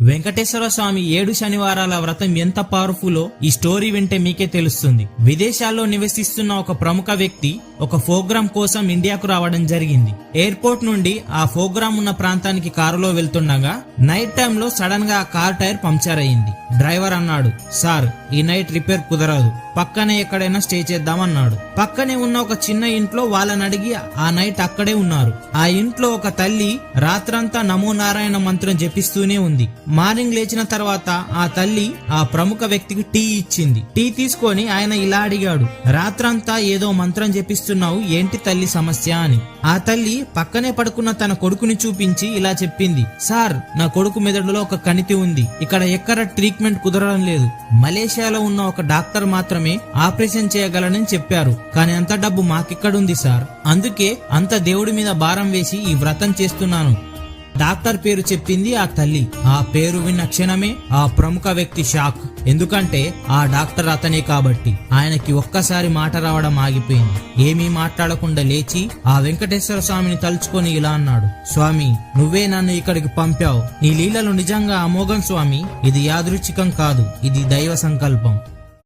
వెంకటేశ్వర స్వామి ఏడు శనివారాల వ్రతం ఎంత పవర్ఫుల్లో ఈ స్టోరీ వింటే మీకే తెలుస్తుంది. విదేశాల్లో నివసిస్తున్న ఒక ప్రముఖ వ్యక్తి ఒక ప్రోగ్రాం కోసం ఇండియాకు రావడం జరిగింది. ఎయిర్పోర్ట్ నుండి ఆ ప్రోగ్రాం ఉన్న ప్రాంతానికి కారులో వెళ్తుండగా నైట్ టైంలో సడన్గా ఆ కార్ టైర్ పంక్చర్ అయింది. డ్రైవర్ అన్నాడు సార్ ఈ నైట్ రిపేర్ కుదరదు. పక్కనే ఎక్కడైనా స్టే చేద్దామన్నాడు పక్కనే ఉన్న ఒక చిన్న ఇంట్లో వాళ్ళని అడిగి ఆ నైట్ అక్కడే ఉన్నారు. ఆ ఇంట్లో ఒక తల్లి రాత్రంతా నమో నారాయణ మంత్రం జపిస్తూనే ఉంది. మార్నింగ్ లేచిన తర్వాత ఆ తల్లి ఆ ప్రముఖ వ్యక్తికి టీ ఇచ్చింది. టీ తీసుకొని ఆయన ఇలా అడిగాడు రాత్రంతా ఏదో మంత్రం జపిస్తున్నావు ఏంటి తల్లి సమస్య అని? ఆ తల్లి పక్కనే పడుకున్న తన కొడుకుని చూపించి ఇలా చెప్పింది సార్ నా కొడుకు మెదడులో ఒక కణితి ఉంది. ఇక్కడ ఎక్కడ ట్రీట్మెంట్ కుదరడం లేదు. మలేషియాలో ఉన్న ఒక డాక్టర్ మాత్రమే ఆపరేషన్ చేయగలనని చెప్పారు. కానీ అంత డబ్బు మాకిక్కడుంది సార్. అందుకే అంత దేవుడి మీద భారం వేసి ఈ వ్రతం చేస్తున్నాను. డాక్టర్ పేరు చెప్పింది ఆ తల్లి. ఆ పేరు విన్న క్షణమే ఆ ప్రముఖ వ్యక్తి షాక్. ఎందుకంటే ఆ డాక్టర్ అతనే కాబట్టి. ఆయనకి ఒక్కసారి మాట రావడం ఆగిపోయింది. ఏమీ మాట్లాడకుండా లేచి ఆ వెంకటేశ్వర స్వామిని తలుచుకొని ఇలా అన్నాడు. స్వామి నువ్వే నన్ను ఇక్కడికి పంపావు. నీ లీలలు నిజంగా అమోఘం స్వామి. ఇది యాదృచ్ఛికం కాదు. ఇది దైవ సంకల్పం.